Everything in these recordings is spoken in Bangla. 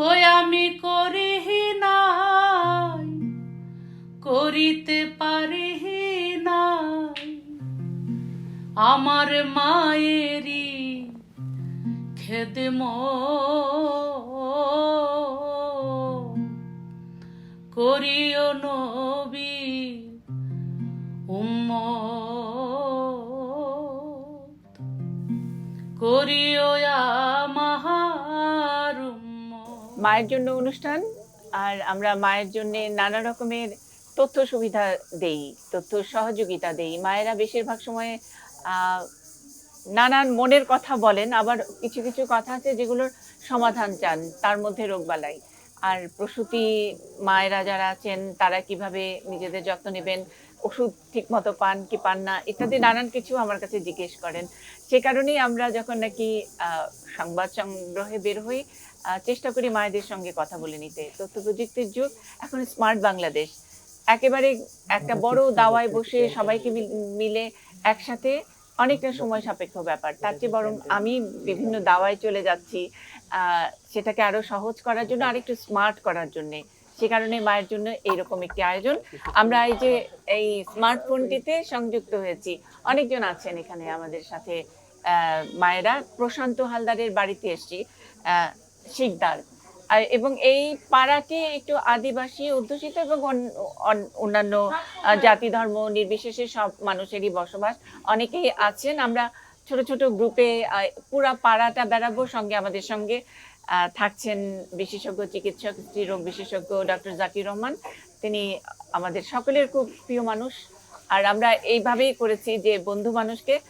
ওই আমি করি নাই করিতে পারি নাই। আমার মায়েরই খেদম করিও নবী উম্মত করিও মায়ের জন্য অনুষ্ঠান আর আমরা মায়ের জন্য নানা রকমের তথ্য সুবিধা দেই, তথ্য সহযোগিতা দেই। মায়েরা বেশিরভাগ সময়ে নানান মনের কথা বলেন, আবার কিছু কিছু কথা আছে যেগুলোর সমাধান চান, তার মধ্যে রোগবালাই। আর প্রসূতি মায়েরা যারা আছেন, তারা কীভাবে নিজেদের যত্ন নেবেন, ওষুধ ঠিক মতো পান কি পান না, ইত্যাদি নানান কিছু আমার কাছে জিজ্ঞেস করেন। সে কারণেই আমরা যখন নাকি সংবাদ সংগ্রহে বের হই চেষ্টা করি মায়েদের সঙ্গে কথা বলে নিতে। তথ্য প্রযুক্তির যুগ এখন স্মার্ট বাংলাদেশ। একেবারে একটা বড় দাওয়ায় বসে সবাইকে মিল- একসাথে অনেকটা সময় সাপেক্ষ ব্যাপার। তার চেয়ে বরং আমি বিভিন্ন দাওয়ায় চলে যাচ্ছি সেটাকে আরও সহজ করার জন্য আরেকটু স্মার্ট করার জন্য। সে কারণে মায়ের জন্য এইরকম একটি আয়োজন। আমরা এই যে এই স্মার্টফোনটিতে সংযুক্ত হয়েছি অনেকজন আছেন এখানে আমাদের সাথে মায়েরা। প্রশান্ত হালদারের বাড়িতে এসছি। শিকদার। আর এবং এই পাড়াটি একটু আদিবাসী অধ্যুষিত এবং অন- অন- অন্যান্য জাতি ধর্ম নির্বিশেষে সব মানুষেরই বসবাস। অনেকেই আছেন, আমরা ছোট ছোট গ্রুপে পুরা পাড়াটা বেড়াবো, সঙ্গে আমাদের সঙ্গে থাকছেন বিশেষজ্ঞ চিকিৎসক স্ত্রীরোগ বিশেষজ্ঞ ডক্টর জাকির রহমান। তিনি আমাদের সকলের খুব প্রিয় মানুষ। আর আমরা এইভাবেই করেছি যে বন্ধু মানুষকে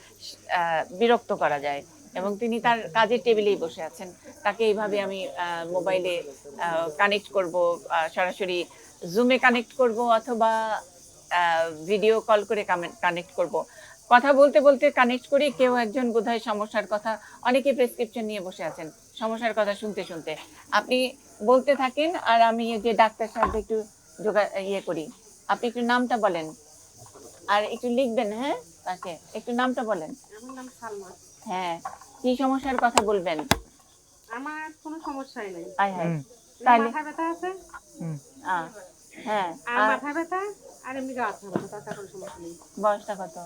বিরক্ত করা যায়। এবং তিনি তার কাজের টেবিলেই বসে আছেন। তাকে এইভাবে আমি মোবাইলে কানেক্ট করব সরাসরি জুমে কানেক্ট করব অথবা ভিডিও কল করে কানেক্ট করব। কথা বলতে বলতে কানেক্ট করি, কেউ একজন বোধহয় সমস্যার কথা, অনেকে প্রেসক্রিপশন নিয়ে বসে আছেন, সমস্যার কথা শুনতে শুনতে। আপনি বলতে থাকেন আর আমি যে ডাক্তার সাহেব একটু যোগা ইয়ে করি। আপনি একটু নামটা বলেন। আর একটু লিখবেন হ্যাঁ? তাকে, একটু নামটা বলেন। আমার নাম সালমা। হ্যাঁ কি সমস্যার কথা বলবেন? আমার কোনো সমস্যাই নেই। আয় হায়। তাহলে মাথা ব্যথা আছে? হ্যাঁ আর মাথা ব্যথা? আর এমনি গা ব্যথা তাছাড়া কোনো সমস্যা নেই। বয়সটা কত?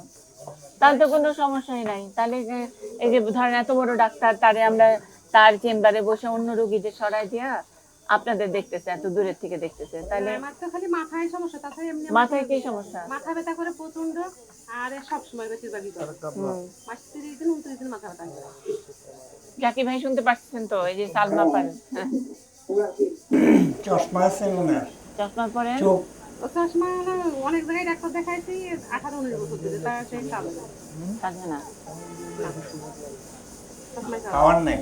তাহলে তো কোনো সমস্যাই নাই। তাহলে যে- এই যে ধরেন এত বড় ডাক্তার তারে আমরা তার চেম্বারে বসে অন্য রোগীদের সরাই দিয়া আপনাদের দেখতেছে এত দূরের থেকে দেখতেছে। তাহলে আমার খালি মাথায় সমস্যা তাছাড়া এমনি মাথায় কি সমস্যা? মাথা ব্যথা করে প্রচণ্ড জাকি ভাই শুনতে পাচ্ছেন তো? এই যে সালমা হ্যাঁ, চশমা আছে ওনার চশমা পরেন চোখ। ও চশমা অনেক জায়গায় ডাক্তার দেখাইছি আঠারো উনিশ বছর ধরে। তা সেই কাজ না। পাওয়ার নেই।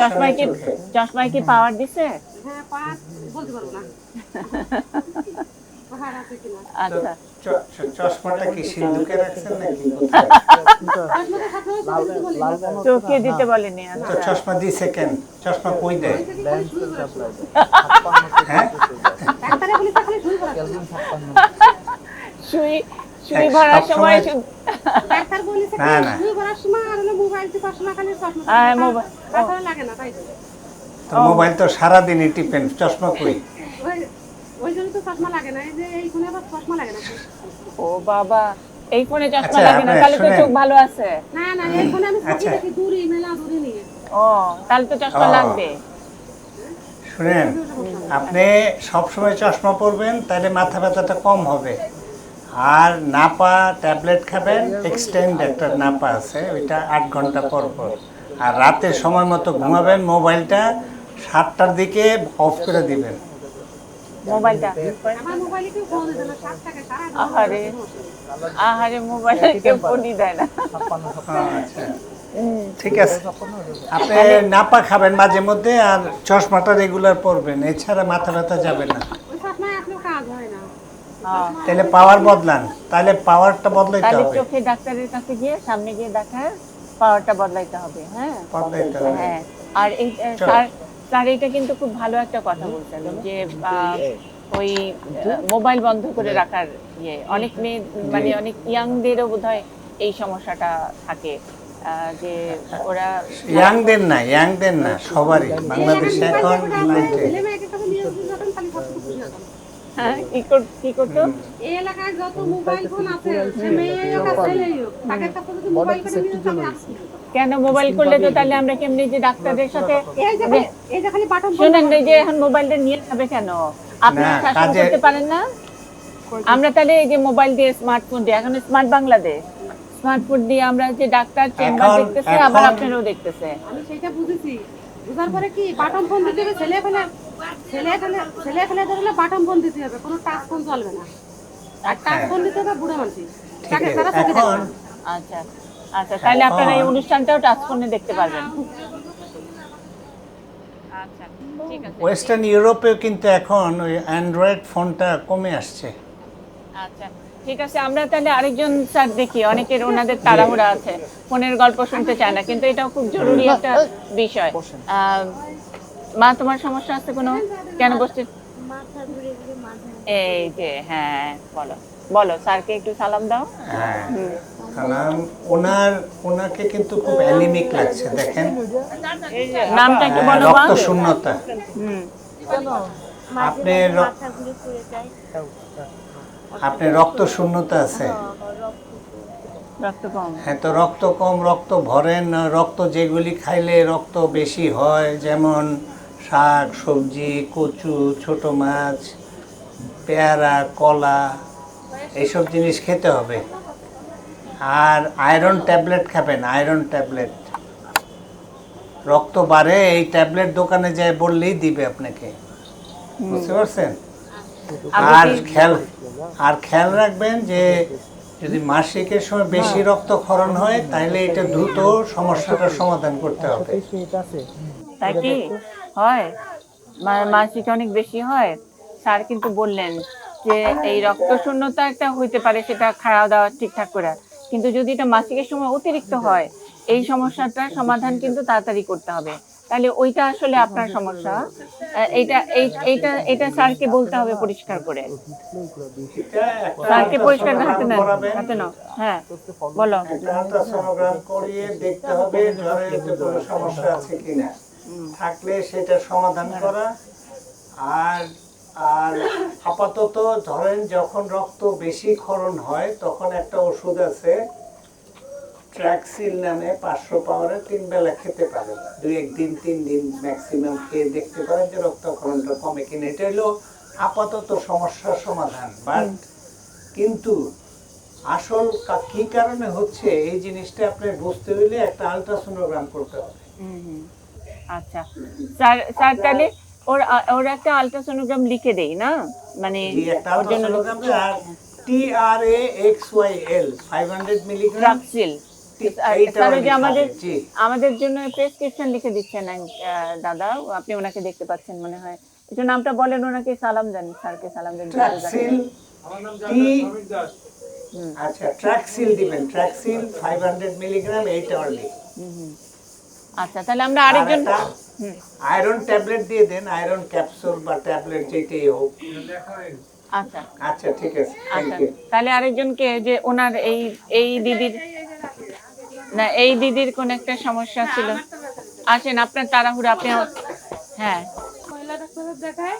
চশমায় কি চশমায় কি পাওয়ার দিছে? হ্যাঁ পা বলতে পারব না। আচ্ছা চ- চ- চশমাটা কি সিন্ধুকে রাখছেন নাকি চোখে দিতে বলি না। চোখে দিতে বলেনি তো চশমা দিছে কেন চশমা কই দেয় ওই থেকে খালি শুই করার সময়। ডাক্তারে বলি খালি শুই করার সময়। সুই সুই ভরার সময় সময়- ডাক্তার বলেছে না, খালি না। শুই করার সময় আর মোবাইল টিপার খালি চশমা হ্যাঁ, মোবাইল- লাগে না তাই তো। তো মোবাইল তো সারাদিনই টিপেন চশমা কই ওই জন্য তো চশমা লাগে না এই যে এই ফোনে আবার চশমা লাগে না। ও বাবা এই ফোনে চশমা আচ্ছা, লাগে না আপনি তাহলে তো চোখ ভালো আছে। না না এই ফোনে আমি ছবি আচ্ছা। দেখি দূরে মেলা দূরে নিয়ে। ও তাহলে তো চশমা লাগবে। শুনেন আপনি সব সময় চশমা পরবেন তাহলে মাথা ব্যথাটা কম হবে। আর নাপা ট্যাবলেট খাবেন এক্সটেন্ড একটা নাপা আছে ওইটা আট ঘণ্টা পর পর। আর রাতে সময় মতো ঘুমাবেন মোবাইলটা সাতটার দিকে অফ করে দিবেন। মোবাইলটা। আহারে আহারে মোবাইলে কেউ ফোনই দেয় না। আচ্ছা। ঠিক আছে। আপনি নাপা খাবেন মাঝে মধ্যে আর চশমাটা রেগুলার পরবেন। এছাড়া মাথা ব্যথা যাবে না। হয় না। তাহলে পাওয়ার বদলান। তাহলে পাওয়ারটা বদলাইতে তাহলে হবে। চোখে ডাক্তারের কাছে গিয়ে সামনে গিয়ে দেখায় পাওয়ারটা বদলাইতে হবে হ্যাঁ? বদলাইতে হবে। হ্যাঁ। আর এই স্যার স্যার এটা কিন্তু খুব ভালো একটা কথা বলছেন যে আহ, ওই মোবাইল বন্ধ করে রাখার ইয়ে। অনেক মেয়ে মানে অনেক ইয়াংদেরও বোধহয় এই সমস্যাটা থাকে। আহ, যে ওরা ইয়াংদের না ইয়াংদের না সবারই। বাংলাদেশে এখন হ্যাঁ কি কর- কি করতো? এই এলাকায় যত মোবাইল ফোন আছে সে মেয়েই হোক ছেলেই হোক তাকে কাছে যদি মোবাইল করে নিয়ে যেতাম, আমি কেন মোবাইল করলে তো তাহলে আমরা কেমনি যে ডাক্তারদের সাথে এই যে খালি- যে বাটন শুনেন যে এখন মোবাইলটা নিয়ে যাবে কেন? আপনারা না, শাসন করতে পারেন না? আমরা তাহলে এই যে মোবাইল দিয়ে স্মার্টফোন দিয়ে এখন স্মার্ট বাংলাদেশ। স্মার্টফোন দিয়ে আমরা যে ডাক্তার চেম্বার দেখতেছে আবার আপনারাও দেখতেছে। আমি সেটা বুঝেছি। বুঝার পরে কি বাটন ফোন দিতে হবে? ছেলে ফেলে ছেলে ছেলে ধরলে বাটন ফোন দিতে হবে কোনো টাচ ফোন চলবে না। আর টাচ ফোন দিতে হবে বুড়ো মানুষ তাকে। তারা চোখে দেখবে। আচ্ছা আচ্ছা তাহলে আপনারা এই অনুষ্ঠানটাও টাচ ফোনে দেখতে পারবেন। আচ্ছা ঠিক আছে। ওয়েস্টার্ন ইউরোপেও কিন্তু এখন ওই অ্যান্ড্রয়েড ফোনটা কমে আসছে। আচ্ছা ঠিক আছে আমরা তাহলে আরেকজন স্যার দেখি অনেকের ওনাদের তাড়াহুড়া আছে। ফোনের গল্প শুনতে চায় না কিন্তু এটাও খুব জরুরি একটা বিষয়। আহ, মা তোমার সমস্যা আছে কোনো? কেন বসছে? এই যে হ্যাঁ বলো। বলো স্যারকে একটু সালাম দাও। হ্যাঁ কারণ ওনার ওনাকে কিন্তু খুব অ্যানিমিক লাগছে দেখেন। নামটা একটু হ্যাঁ, বলো রক্ত শূন্যতা হুম আপনি আপনি রক্ত শূন্যতা আছে হ্যাঁ তো রক্ত কম রক্ত ভরেন রক্ত যেগুলি খাইলে রক্ত বেশি হয় যেমন শাক সবজি কচু ছোট মাছ পেয়ারা কলা এইসব জিনিস খেতে হবে। আর আয়রন ট্যাবলেট খাবেন আয়রন ট্যাবলেট। রক্ত বাড়ে এই ট্যাবলেট দোকানে যায় বললেই দিবে আপনাকে। বুঝতে পারছেন? আর খেয়াল আর খেয়াল রাখবেন যে যদি মাসিকের সময় বেশি রক্তক্ষরণ হয় তাহলে এটা দ্রুত সমস্যাটার সমাধান করতে হবে। তাই কি? হয়। মাসিক অনেক বেশি হয়। স্যার কিন্তু বললেন যে এই রক্ত শূন্যতা একটা হইতে পারে সেটা খাওয়া দাওয়া ঠিকঠাক করে। কিন্তু যদি এটা মাসিকের সময় অতিরিক্ত হয় এই সমস্যাটার সমাধান কিন্তু তাড়াতাড়ি করতে হবে। তাহলে ওইটা আসলে আপনার সমস্যা। আহ, এইটা এই- এইটা এটা স্যারকে বলতে হবে পরিষ্কার করে। স্যারকে পরিষ্কার করে হাতে নেন হাতে নাও। হ্যাঁ বলো। দেখতে হবে সমস্যা আছে কিনা। থাকলে সেটা সমাধান করা। আর আর আপাতত ধরেন যখন রক্ত বেশি ক্ষরণ হয় তখন একটা ওষুধ আছে ট্র্যাক্সিল নামে পাঁচশো পাওয়ারে তিন বেলা খেতে পারেন। দুই একদিন তিন দিন ম্যাক্সিমাম খেয়ে দেখতে পারেন যে রক্তক্ষরণটা কমে কিনা। এটা হলো আপাতত সমস্যার সমাধান। বাট কিন্তু আসল কা- কারণে হচ্ছে এই জিনিসটা আপনি বুঝতে হইলে একটা আলট্রাসোনোগ্রাম করতে হবে। আচ্ছা। স্যার স্যার তাহলে ওর ওর একটা আলট্রাসোনোগ্রাম লিখে দেই না? মানে ওর জন্য ultrasonogram R T R A X Y L five hundred milligram লিখা আমাদের আমাদের জন্য প্রেসক্রিপশন লিখে দিচ্ছেন আহ, দাদা। আপনি ওনাকে দেখতে পাচ্ছেন মনে হয়। একটু নামটা বলেন ওনাকে সালাম দেন স্যারকে সালাম দেন আচ্ছা ট্রাক্সিল দিবেন Traxyl five hundred milligram eight hourly আচ্ছা তাহলে আমরা আরেকজন আয়রন ট্যাবলেট দিয়ে দেন আয়রন ক্যাপসুল বা ট্যাবলেট যেটাই হোক। আচ্ছা। আচ্ছা ঠিক আছে আচ্ছা তাহলে আরেকজনকে যে ওনার এই এই দিদির না এই দিদির কোন একটা সমস্যা ছিল। আসেন আপনার তাড়াহুড়া আপনি হ্যাঁ। মহিলা ডাক্তারের দেখায়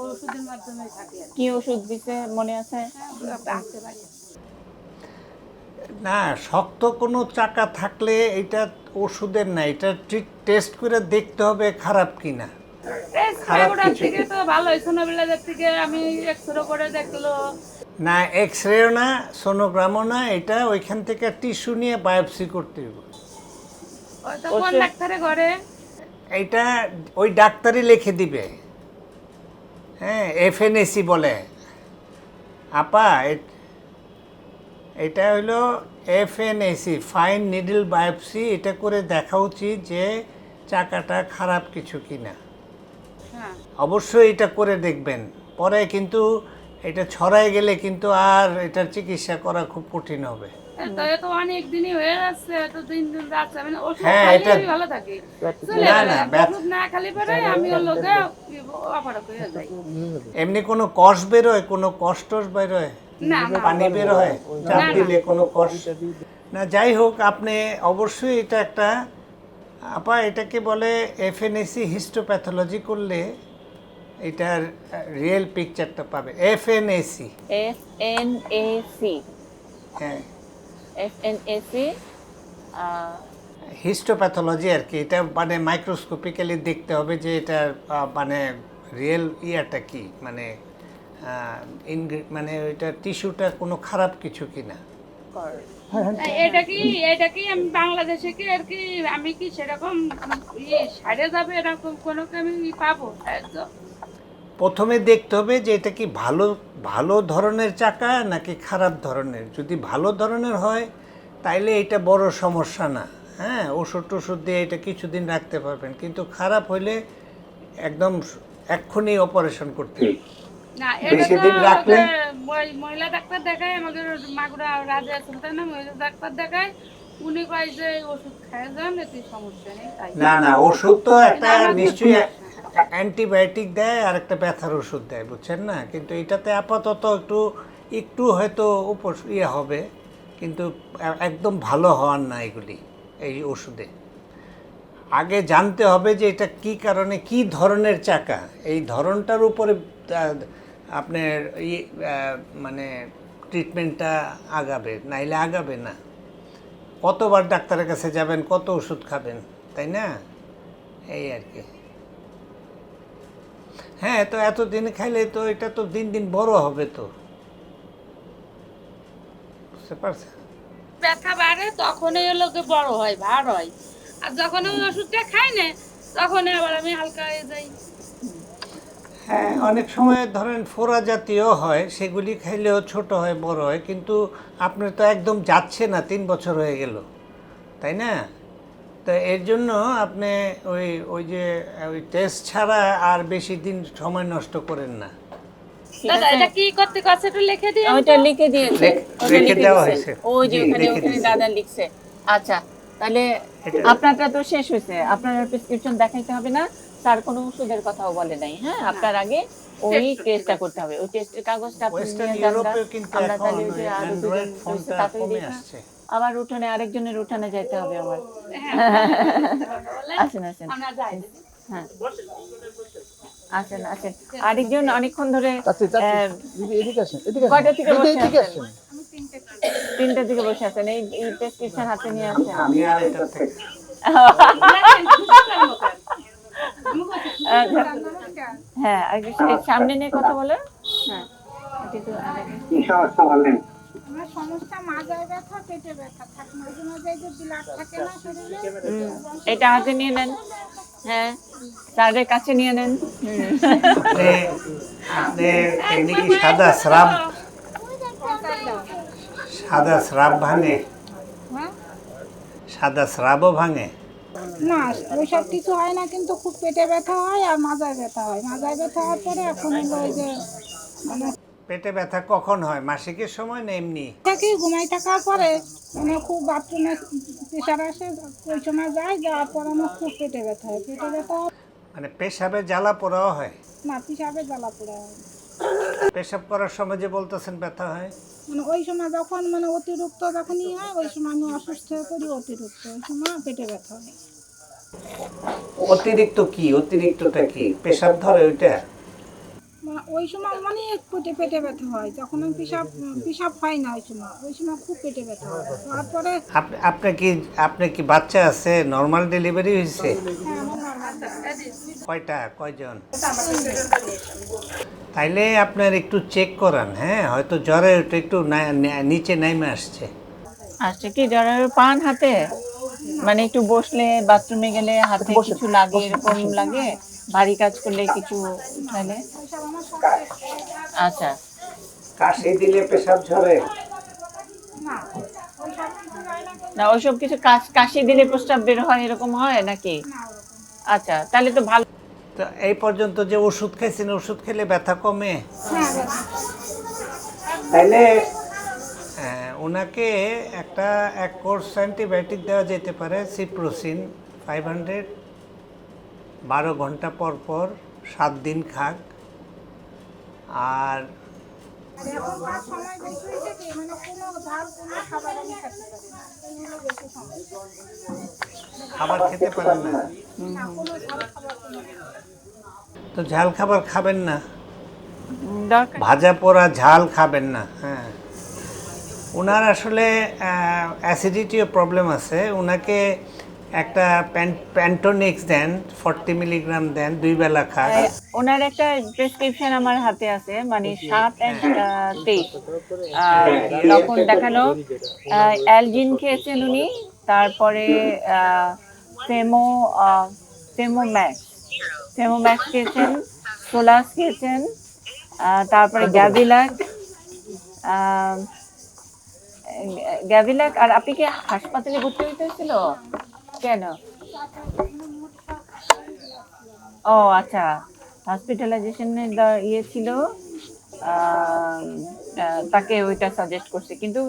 ওষুধের মাধ্যমে থাকে কি ওষুধ দিছে মনে আছে? না শক্ত কোনো চাকা থাকলে এটা ওষুধের না এটা ঠিক টেস্ট করে দেখতে হবে খারাপ কিনা। খারাপ থেকে তো ভালো হয়েছে নোবেলাদের থেকে আমি এক্সরে করে দেখল। না এক্স রেও না সোনোগ্রামও না এটা ওইখান থেকে টিস্যু নিয়ে বায়োপসি করতে হবে। হয়তো কোন ডাক্তারে ঘরে এটা ওই ডাক্তারই লিখে দিবে। হ্যাঁ এফএনএসি বলে। আপা এটা হলো এফএনএসি ফাইন নিডল বায়োপসি এটা করে দেখা উচিত যে চাকাটা খারাপ কিছু কিনা। হ্যাঁ। অবশ্যই এটা করে দেখবেন। পরে কিন্তু এটা ছড়ায় গেলে কিন্তু আর এটার চিকিৎসা করা খুব কঠিন হবে। তো এ তো অনেক দিনই হয়ে না। এটা- না, না, না হয়ে এমনি কোনো কষ বেরোয়? কোনো কষ্ট বেরোয়? না না পানি বের হয় চাপ দিলে কোনো কষ। না যাই হোক আপনি অবশ্যই এটা একটা আপা এটাকে বলে এফএনএসি হিস্টোপ্যাথোলজি করলে এটার রিয়েল পিকচারটা পাবে। FNAC. F N A C হ্যাঁ। F N A C histopathology আর কি এটা মানে মাইক্রোস্কোপিক্যালি দেখতে হবে যে এটার আহ, মানে রিয়েল ইয়াটা কি মানে মানে ওইটা টিস্যুটা কোনো খারাপ কিছু কিনা। এটা কি এটা কি আমি বাংলাদেশে কি আর কি আমি কি সেরকম ইয়ে সাইডে যাবে এরকম কোনো কি আমি পাবো? সাহায্য প্রথমে দেখতে হবে যে এটা কি ভালো ভালো ধরনের চাকা নাকি খারাপ ধরনের। যদি ভালো ধরনের হয় তাইলে এটা বড় সমস্যা না। হ্যাঁ ওষুধ টষুধ দিয়ে এটা কিছুদিন রাখতে পারবেন। কিন্তু খারাপ হইলে একদম এক্ষুনি অপারেশন করতে হবে। বেশি দিন রাখলে? মহিলা ডাক্তার দেখায় আমাদের মাগুরা রাজা সুলতান মহিলা ডাক্তার দেখায়। উনি কয় যে ওষুধ খায় যান এতে সমস্যা নেই না না ওষুধ তো একটা নিশ্চয়ই অ্যান্টিবায়োটিক দেয় আর একটা ব্যথার ওষুধ দেয় বুঝছেন না? কিন্তু এটাতে আপাতত একটু একটু হয়তো উপর ইয়ে হবে কিন্তু একদম ভালো হওয়ার না এগুলি এই ওষুধে। আগে জানতে হবে যে এটা কি কারণে কি ধরনের চাকা? এই ধরনটার উপরে আপনার ই মানে ট্রিটমেন্টটা আগাবে, নাইলে আগাবে না। কতবার ডাক্তারের কাছে যাবেন, কত ওষুধ খাবেন, তাই না? এই আর কি। হ্যাঁ তো এতদিন খাইলে তো এটা তো দিন দিন বড় হবে তো। বুঝতে পারছেন? ব্যথা বাড়ে, তখনই হলো কি বড় হয়, ভার হয়। আর যখন ওষুধটা খাই না তখন আবার আমি হালকা হয়ে যাই। হ্যাঁ অনেক সময় ধরেন ফোড়া জাতীয় হয় সেগুলি খাইলেও ছোট হয় বড় হয় কিন্তু আপনার তো একদম যাচ্ছে না তিন বছর হয়ে গেল তাই না? তো এর জন্য আপনি ওই ওই যে ওই টেস্ট ছাড়া আর বেশি দিন সময় নষ্ট করেন না। দাদা এটা কি করতে করছে? একটু লিখে দিই ওইটা লিখে দিয়েছে। লিখে লিখে দেওয়া হয়েছে। ওই যে ওখানে ওখানে দাদা লিখছে। আচ্ছা তাহলে আপনারটা তো শেষ হয়েছে। আপনার প্রেসক্রিপশন দেখাইতে হবে না। তার কোনো ওষুধের কথাও বলে নাই হ্যাঁ? আপনার আগে ওই টেস্টটা করতে হবে। ওই টেস্টের কাগজটা আপনি ওয়েস্টার্ন নিয়ে যান না। ইউরোপেও কিন্তু আমরা তাহলে ওই যে আরও দুজন তাড়াতাড়ি কমে দেখা। আবার উঠানে আরেকজনের উঠানে যাইতে হবে আমার। আসেন আসেন। হ্যাঁ। আসেন আসেন। আরেকজন অনেকক্ষণ ধরে আসেন আসেন। কয়টা থেকে বসে আছেন? আসেন। তিনটার দিকে বসে। আছেন। এই এই প্রেসক্রিপশন হাতে নিয়ে আসেন। আমি আর এটা থেকে হ্যাঁ আর একটু সামনে নিয়ে কথা বলে। হ্যাঁ এটা হাতে নিয়ে নেন। হ্যাঁ তাদের কাছে নিয়ে নেন। আপনি কি সাদা স্রাব সাদা স্রাব ভাঙে। হ্যাঁ? সাদা স্রাবও ভাঙে। না ওইসব কিছু হয় না কিন্তু খুব পেটে ব্যথা হয় আর মাজায় ব্যথা হয়। মাজায় ব্যথা হওয়ার পরে এখন হলো ওই যে মানে পেটে ব্যথা কখন হয়? মাসিকের সময় না এমনি? থাকি ঘুমাই থাকার পরে মানে খুব বাথরুমে প্রেশার আসে ওই সময় যায় যাওয়ার পর আমার খুব পেটে ব্যথা হয়। পেটে ব্যথা মানে পেশাবে জ্বালা পোড়াও হয়? না পেশাবে জ্বালা পোড়া হয় পেশাব করার সময় যে বলতেছেন ব্যথা হয়? মানে ওই সময় যখন মানে অতিরিক্ত যখনই হয় ওই সময় আমি অসুস্থ হয়ে পড়ি অতিরিক্ত ওই সময় পেটে ব্যথা হয়। অতিরিক্ত কি? অতিরিক্তটা কি? পেশাব ধরে ওইটা? ওই সময় অনেক পেটে পেটে ব্যথা হয়। যখন আমি পিসাব পিসাব হয় না ওই সময়। ওই সময় খুব পেটে ব্যথা হয়। তারপরে আপনি আপনি কি আপনি কি বাচ্চা আছে? নর্মাল ডেলিভারি হয়েছে? হ্যাঁ আমার normal। কয়টা কয়জন? তাইলে আপনার একটু চেক করান হ্যাঁ? হয়তো জ্বরে ওটা একটু নিচে নাইমে আসছে। আসছে কি জ্বরের পান হাতে? মানে একটু বসলে বাথরুমে গেলে হাতে কিছু লাগে এরকম লাগে? ভারী কাজ করলে কিছু উঠালে আচ্ছা। কাশি দিলে পেশাব ঝরে। না ওইসব কিছু কাশ- কাশি দিলে প্রস্তাব বের হয় এরকম হয় নাকি? আচ্ছা তাহলে তো ভালো। তো এই পর্যন্ত যে ওষুধ খাইছেন ওষুধ খেলে ব্যথা কমে? হ্যাঁ। তাইলে আহ, ওনাকে একটা এক কোর্স অ্যান্টিবায়োটিক দেওয়া যেতে পারে সিপ্রোসিন ফাইভ হান্ড্রেড বারো ঘণ্টা পর পর সাত দিন খাক। আর খাবার খেতে পারেন না। তো ঝাল খাবার খাবেন না? ভাজা পোড়া ঝাল খাবেন না হ্যাঁ। ওনার আসলে অ্যাসিডিটিও প্রবলেম আছে। ওনাকে একটা প্যান্টোনিক্স দেন ফর্টি মিলিগ্রাম দেন দুই বেলা খান। ওনার একটা প্রেসক্রিপশন আমার হাতে আছে মানে সাত আহ, তেইশ তখন দেখানো আহ, অ্যালজিন খেয়েছেন উনি তারপরে আহ, ফেমো আহ, ফেমো ম্যাক্স। ফেমো ম্যাক্স খেয়েছেন সোলাস খেয়েছেন তারপরে গ্যাভিলাক আহ, গ্যাভিলাক আর আপনি কি হাসপাতালে ভর্তি হইতে হয়েছিল? কেন? ও আচ্ছা। হসপিটালাইজেশনের ইয়ে ছিল তাকে ওইটা সাজেস্ট করছে। কিন্তু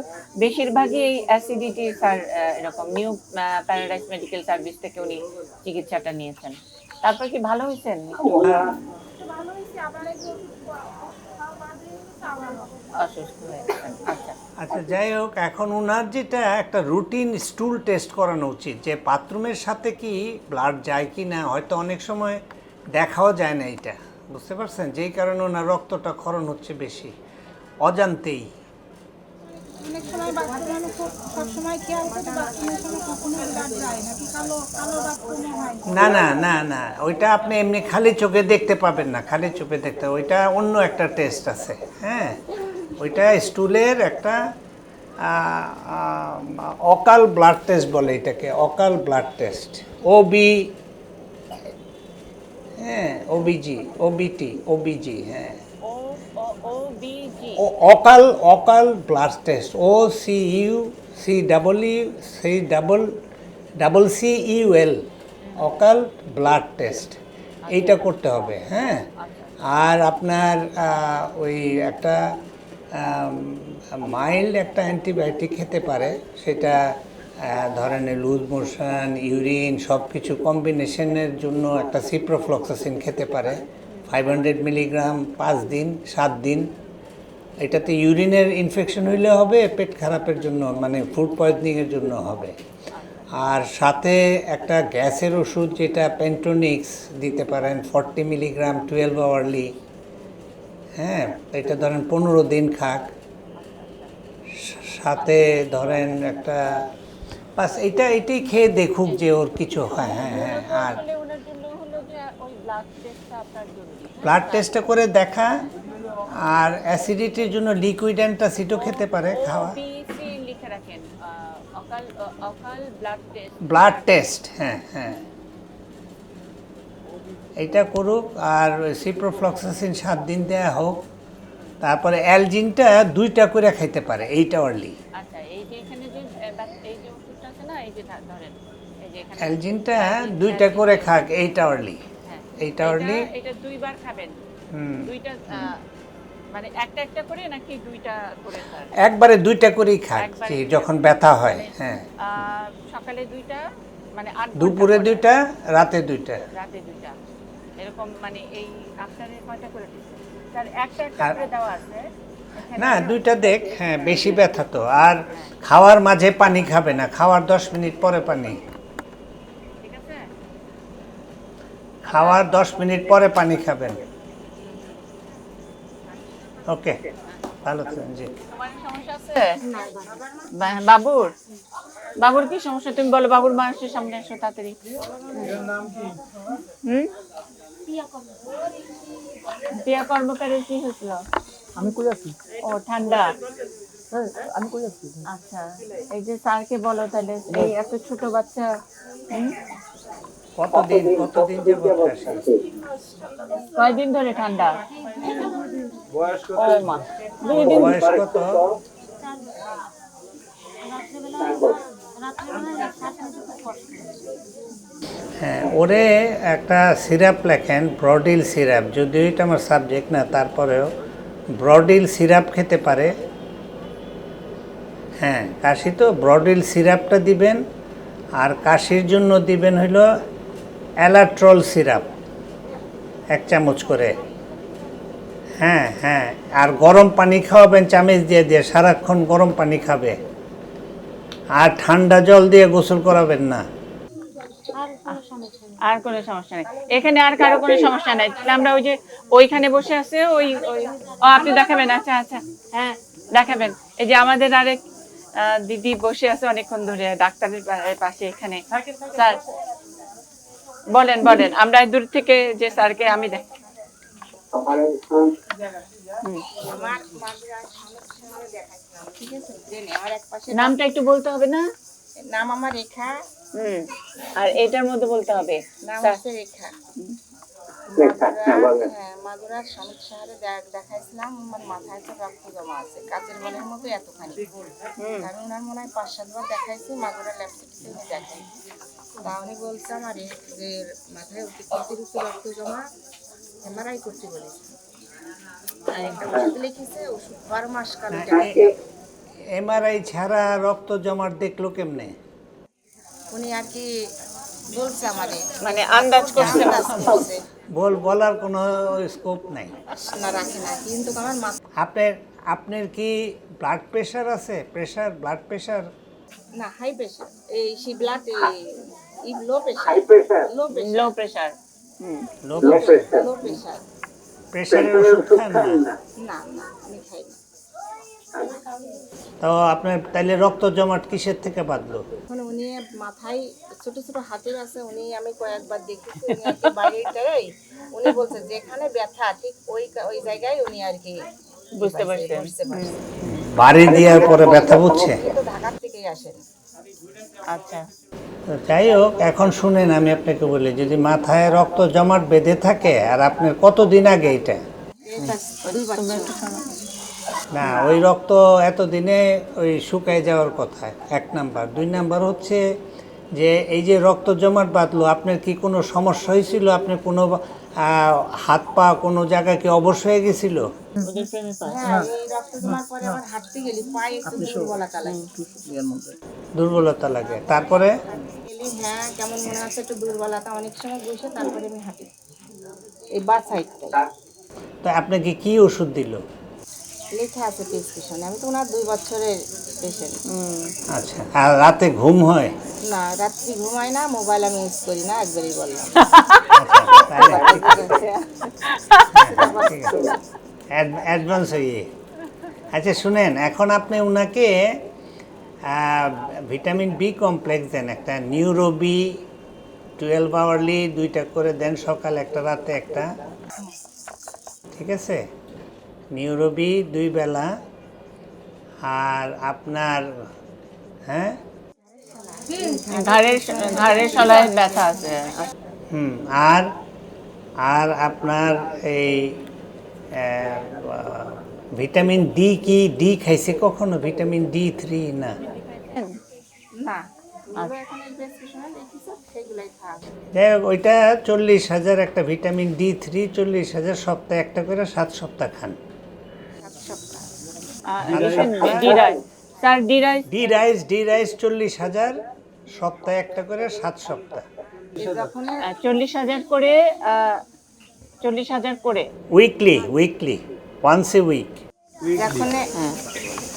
বেশিরভাগই এই অ্যাসিডিটি স্যার এরকম নিউ প্যারাডাইস মেডিকেল সার্ভিস থেকে উনি চিকিৎসাটা নিয়েছেন। তারপর কি ভালো হয়েছেন? অসুস্থ আচ্ছা। আচ্ছা যাই হোক এখন ওনার যেটা একটা রুটিন স্টুল টেস্ট করানো উচিত যে বাথরুমের সাথে কি ব্লাড যায় কি না হয়তো অনেক সময় দেখাও যায় না এটা। বুঝতে পারছেন? যেই কারণে ওনার রক্তটা ক্ষরণ হচ্ছে বেশি। অজান্তেই। অনেক সময় বাথরুমে আমি খুব সবসময় খেয়াল করি বাথরুমের সময় কখনো ব্লাড যায় নাকি কালো কালো বাথরুমে হয়। না না না না ওইটা আপনি এমনি খালি চোখে দেখতে পাবেন না খালি চোখে দেখতে ওইটা অন্য একটা টেস্ট আছে হ্যাঁ? ওইটা স্টুলের একটা অকাল ব্লাড টেস্ট বলে এটাকে অকাল ব্লাড টেস্ট। ওবি হ্যাঁ ওবিজি ওবিটি ওবিজি হ্যাঁ। Occult occult blood test O C U C double U C double double C U L occult blood test এইটা করতে হবে হ্যাঁ। আর আপনার ওই একটা মাইল্ড একটা অ্যান্টিবায়োটিক খেতে পারে, সেটা ধরেন লুজ মোশন, ইউরিন সব কিছু কম্বিনেশনের জন্য একটা সিপ্রোফ্লক্সাসিন খেতে পারে। ফাইভ হান্ড্রেড মিলিগ্রাম পাঁচ দিন, সাত দিন। এটাতে ইউরিনের ইনফেকশন হইলে হবে, পেট খারাপের জন্য মানে ফুড পয়জনিংয়ের জন্য হবে। আর সাথে একটা গ্যাসের ওষুধ, যেটা পেন্টোনিক্স দিতে পারেন, ফর্টি মিলিগ্রাম, টুয়েলভ আওয়ারলি। হ্যাঁ এটা ধরেন পনেরো দিন খাক। সাথে ধরেন একটা বাস এটা এটাই খেয়ে দেখুক যে ওর কিছু হয়। হ্যাঁ হ্যাঁ আর ব্লাড টেস্টটা করে দেখা আর অ্যাসিডিটির জন্য লিকুইড অ্যান্টাসিডও খেতে পারে খাওয়া। ব্লাড টেস্ট হ্যাঁ হ্যাঁ। এইটা করুক আর সিপ্রোফ্লক্সাসিন সাত দিন দেয়া হোক। তারপরে অ্যালজিনটা দুইটা করে খাইতে পারে এইটা আওয়ারলি আচ্ছা অ্যালজিনটা দুইটা করে খাক এইটা আওয়ারলি হ্যাঁ এইট এটা- এটা দুইবার খাবেন। দুইটা মানে একটা একটা করে নাকি দুইটা করে স্যার একবারে দুইটা করেই খাক। যখন ব্যথা হয় হ্যাঁ। সকালে দুইটা মানে দুপুরে দুইটা রাতে দুইটা। রাতে দুইটা। এরকম মানে এই আফটারে কয়টা করে একটা একটা করে দেওয়া আছে। না দুইটা দেখ হ্যাঁ বেশি ব্যথা তো। আর খাওয়ার মাঝে পানি খাবে না খাওয়ার দশ মিনিট পরে পানি। ঠিক আছে? খাওয়ার দশ মিনিট পরে পানি খাবেন। ওকে ভালো থাকেন জি। সমস্যা আছে? বাবুর? বাবুর কি সমস্যা? তুমি বলো বাবুর মানুষের সামনে এসো তাড়াতাড়ি। হুম? প্রিয়া কর্মকারের কি হয়েছিল? আমি কই আছি? ও ঠান্ডা। হ্যাঁ আমি কই আছি? আচ্ছা এই যে স্যারকে বলো তাহলে এই এত ছোট বাচ্চা কতদিন কতদিন কাশি কয়দিন ধরে ঠান্ডা? বয়স কত? হ্যাঁ ওরে একটা সিরাপ লেখেন, ব্রডিল সিরাপ। যদিও এটা আমার সাবজেক্ট না, তারপরেও ব্রডিল সিরাপ খেতে পারে। হ্যাঁ কাশি তো, ব্রডিল সিরাপটা দিবেন, আর কাশির জন্য দিবেন হইল অ্যালাট্রল সিরাপ, এক চামচ করে। হ্যাঁ হ্যাঁ আর গরম পানি খাওয়াবেন, চামচ দিয়ে দিয়ে সারাক্ষণ গরম পানি খাবে। আর ঠান্ডা জল দিয়ে গোসল করাবেন না। আর কোনো সমস্যা নেই। এখানে আর কারও কোনো সমস্যা নাই। তাহলে আমরা ওই যে ওইখানে বসে আছে ওই ওই ও আপনি দেখাবেন আচ্ছা আচ্ছা হ্যাঁ দেখাবেন। এই যে আমাদের আরেক দিদি বসে আছে অনেকক্ষণ ধরে ডাক্তারের পাশে এখানে। স্যার বলেন বলেন আমরা দূর থেকে যে স্যারকে আমি দেখ নামটা একটু বলতে হবে না? নাম আমার রেখা। হুম। আর এটার মধ্যে বলতে হবে নাম হচ্ছে রেখা। মাদুরা হ্যাঁ শ্রমিক শহরে দেখাইছিলাম আমার মাথায় তো রক্ত জমা আছে কাচের বলের মতো এতখানি। আমি ওনার মনে হয় পাঁচ সাতবার দেখাইছি মাদুরা ল্যাপসিটিতে উনি দেখাই তা উনি বলছে আমার এই যে মাথায় অতিরিক্ত রক্ত জমা এমআরআই করতে বলেছে। আর একটা ওষুধ লিখেছে ওষুধ বারো মাস কাল এমআরআই ছাড়া রক্ত জমাট দেখল কেমনে? উনি আর কি বলছে আমারে। মানে আন্দাজ করছে বল বলার কোনো স্কোপ নাই। না রাখে না। কিন্তু আমার মাথা আপনার আপনার কি ব্লাড প্রেশার আছে? প্রেশার ব্লাড প্রেশার না হাই প্রেশার এই সি ব্লাড এই low pressure low pressure low pressure hmm low pressure low pressure প্রেশারের ওষুধ খান না? না না আমি খাই না। তো আপনার তাইলে রক্ত জমাট কিসের থেকে বাঁধলো? এখন উনি মাথায় ছোট ছোট হাতের আছে উনি আমি কয়েকবার দেখেছি উনি আর কি বাইরেটাই উনি বলছে যেখানে ব্যথা ঠিক ওই ওই জায়গায় উনি আর কি বুঝতে পারছেন। বাড়ি দেওয়ার পরে ব্যথা বুঝছে? কিন্তু ঢাকার থেকেই আসেন। আচ্ছা। তো যাই হোক এখন শুনেন আমি আপনাকে বলি যদি মাথায় রক্ত জমাট বেঁধে থাকে আর আপনার কতদিন আগে এটা? না ওই রক্ত এতদিনে ওই শুকায় যাওয়ার কথা এক নাম্বার। দুই নাম্বার হচ্ছে যে এই যে রক্ত জমাট বাঁধলো আপনার কি কোনো সমস্যা হয়েছিল? আপনি কোনো আহ, হাত পা কোনো জায়গায় কি অবশ হয়ে গেছিল? হ্যাঁ দুর্বলতা লাগে। তারপরে? গেলি হ্যাঁ কেমন মনে হচ্ছে? একটু দুর্বলতা অনেক সময় বসে তারপরে আমি হাঁটি। এই বা সাইডটাই তো আপনাকে কি ওষুধ দিল? লেখা আছে প্রেসক্রিপশনে আমি তো ওনার দুই বছরের পেশেন্ট আচ্ছা। আর রাতে ঘুম হয়? না রাত্রি ঘুমাই না মোবাইল আমি ইউজ করি না একবারই বললাম। অ্যাডভান্স হয়ে আচ্ছা শুনেন এখন আপনি ওনাকে ভিটামিন বি কমপ্লেক্স দেন একটা নিউরো বি টুয়েলভ আওয়ারলি দুইটা করে দেন সকাল একটা রাতে একটা। ঠিক আছে? নিউরো বি দুই বেলা আর আপনার হ্যাঁ? ঘাড়ের ঘাড়ের সলায় ব্যথা আছে। হুম আর আর আপনার এই ভিটামিন ডি কি? ডি খাইছে কখনো? ভিটামিন ডি থ্রি না? যাই হোক ওইটা চল্লিশ হাজার একটা ভিটামিন ডি থ্রি চল্লিশ হাজার সপ্তাহে একটা করে সাত সপ্তাহ খান সাত সপ্তাহ D rise sir D rise D rise. D rise. চল্লিশ হাজার সপ্তাহে একটা করে সাত সপ্তাহ। চল্লিশ হাজার করে চল্লিশ হাজার করে। Weekly weekly once a week যখন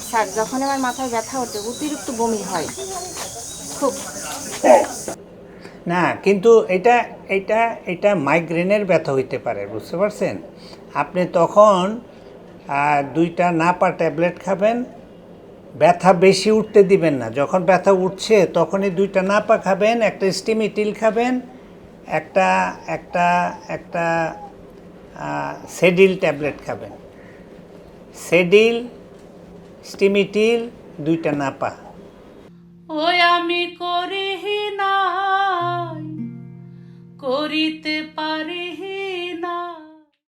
স্যার যখন আমার মাথায় ব্যথা ওঠে অতিরিক্ত বমি হয়। খুব। না কিন্তু এটা এটা এটা মাইগ্রেনের ব্যথা হইতে পারে বুঝতে পারছেন? আপনি তখন আহ, দুইটা নাপা ট্যাবলেট খাবেন ব্যথা বেশি উঠতে দিবেন না। যখন ব্যথা উঠছে তখনই দুইটা নাপা খাবেন একটা স্টিমিটিল খাবেন একটা একটা একটা সেডিল ট্যাবলেট খাবেন। সেডিল স্টিমি স্টিমিটিল দুইটা নাপা ওই আমি করি নাই করিতে পারি